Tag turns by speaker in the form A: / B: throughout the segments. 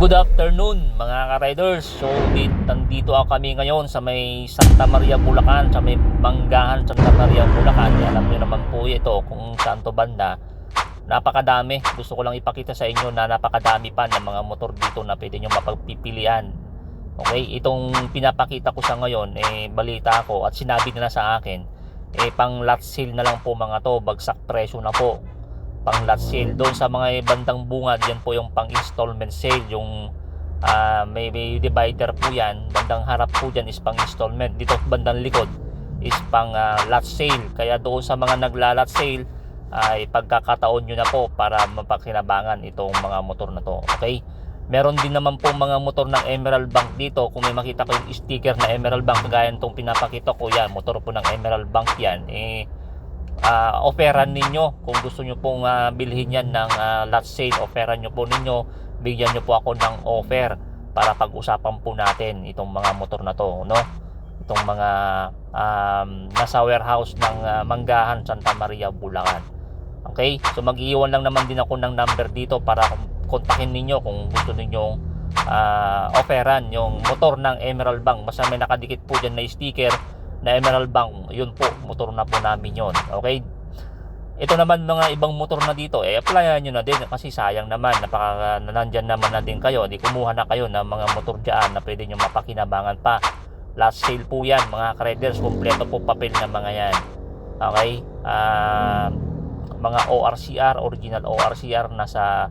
A: Good afternoon mga ka-riders. So dito, nandito ako kami ngayon sa may Santa Maria Bulacan, sa may Banggahan Santa Maria Bulacan. Alam niyo naman po ito kung saan to banda. Napakadami. Gusto ko lang ipakita sa inyo na napakadami pa ng mga motor dito na pwede nyo mapagpipilian. Okay, itong pinapakita ko sa ngayon, eh, balita ko at sinabi nila sa akin, eh, pang lot sale na lang po mga to, bagsak presyo na po pang lot sale. Doon sa mga bandang bungad yan po yung pang installment sale yung ah, may, may divider po yan. Bandang harap po dyan is pang installment. Dito bandang likod is pang ah, lot sale. Kaya doon sa mga nagla-lot sale ay pagkakataon nyo na po para mapakinabangan itong mga motor na to. Okay? Meron din naman po mga motor ng Emerald Bank dito. Kung may makita ko yung sticker na Emerald Bank kagaya nitong pinapakita ko yan motor po ng Emerald Bank yan eh uh, offeran ninyo. Kung gusto nyo pong ah, bilhin yan ng ah, lot sale offeran nyo po ninyo. Bigyan nyo po ako ng offer para pag-usapan po natin itong mga motor na to no? Itong mga um, nasa warehouse ng ah, Manggahan Santa Maria Bulacan. Okay? So mag-iwan lang naman din ako ng number dito para kontakin ninyo kung gusto ninyong ah, offeran yung motor ng Emerald Bank. Basta may nakadikit po dyan na sticker na Emerald Bank, yun po, motor na po namin yun. Okay? Ito naman mga ibang motor na dito, eh, applyan nyo na din kasi sayang naman, napaka, na nandyan naman na din kayo, di kumuha na kayo ng mga motor dyan na pwede nyo mapakinabangan pa. Last sale po yan, mga credits, kompleto po papel na mga yan. Okay? Ah, mga ORCR, original ORCR, nasa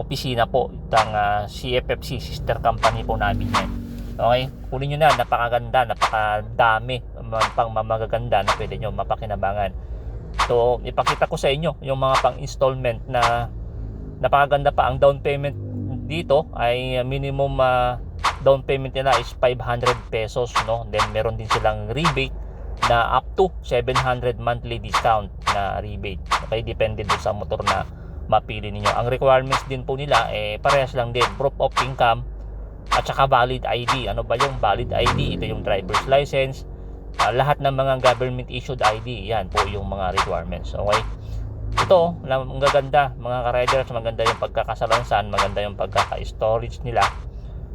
A: opisina po ng ah, CFFC, sister company po namin yan. Okay? Kunin nyo na, napakaganda, napakadami mga pang mamagaganda na pwede nyo mapakinabangan. So, ipakita ko sa inyo yung mga pang installment na napakaganda pa. Ang down payment dito ay minimum ah, down payment nila is 500 pesos. No? Then, meron din silang rebate na up to 700 monthly discount na rebate. Okay? Depende din sa motor na mapili ninyo. Ang requirements din po nila, eh, parehas lang din. Proof of income, at saka valid ID. Ano ba yung valid ID? Ito yung driver's license. Ah, lahat ng mga government issued ID. Yan po yung mga requirements. Okay? Ito, ang gaganda, mga ka-riders, maganda yung pagkakasalansan, maganda yung pagkaka-storage nila,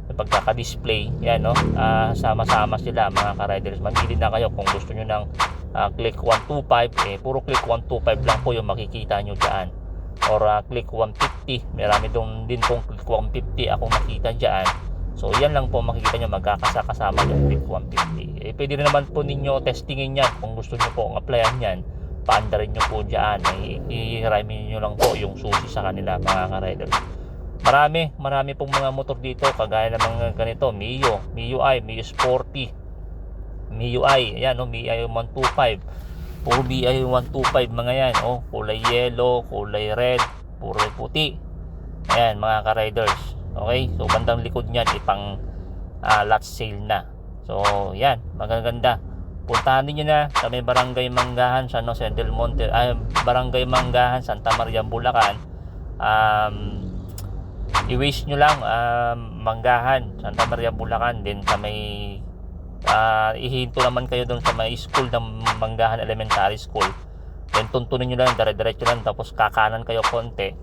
A: yung pagkaka-display. Yan, no? Ah, sama-sama sila, mga ka-riders. Mamili na kayo kung gusto nyo ng ah, click 125. Eh, puro click 125 lang po yung makikita nyo dyan. Or ah, click 150. Marami dong din pong click 150 akong nakita dyan So yan lang po makikita nyo magkakasakasama yung Click 150. Eh, pwede rin naman po ninyo testingin yan kung gusto nyo po applyan yan. Paandarin nyo po dyan. Eh, i-rhyme nyo lang po yung susi sa kanila mga ka-rider. Marami, marami pong mga motor dito kagaya ng mga ganito, Mio, Mio i, Mio Sporty, Mio i, ayan no, Mio i 125. Puro Mio i 125 mga yan, oh, kulay yellow, kulay red, puro puti. Ayan mga ka-riders. Okay? So bandang likod niyan ipang uh, lot sale na. So yan, magaganda. Puntahan niyo na sa may Barangay Manggahan, San Jose del Monte, ay Barangay Manggahan, Santa Maria, Bulacan. Um, i-wish nyo lang um, Manggahan, Santa Maria, Bulacan din sa may uh, ihinto naman kayo doon sa may school ng Manggahan Elementary School. Then tuntunin nyo lang, dire-diretso lang tapos kakanan kayo konti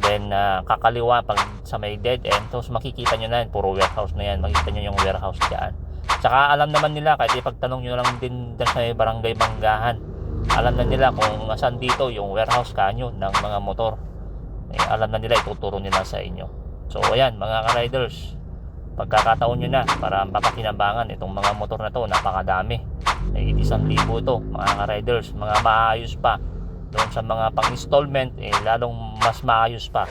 A: Then uh, kakaliwa pag sa may dead end, tapos makikita nyo na yan, puro warehouse na yan, makikita nyo yung warehouse dyan. Tsaka alam naman nila, kahit ipagtanong nyo lang din dyan sa barangay Manggahan, alam na nila kung saan dito yung warehouse kanyo ng mga motor. Eh, alam na nila, ituturo nila sa inyo. So ayan, mga ka-riders, pagkakataon nyo na para mapakinabangan itong mga motor na to, napakadami. Eh, isang libo ito, mga ka-riders, mga maayos pa doon sa mga pang installment eh lalong mas maayos pa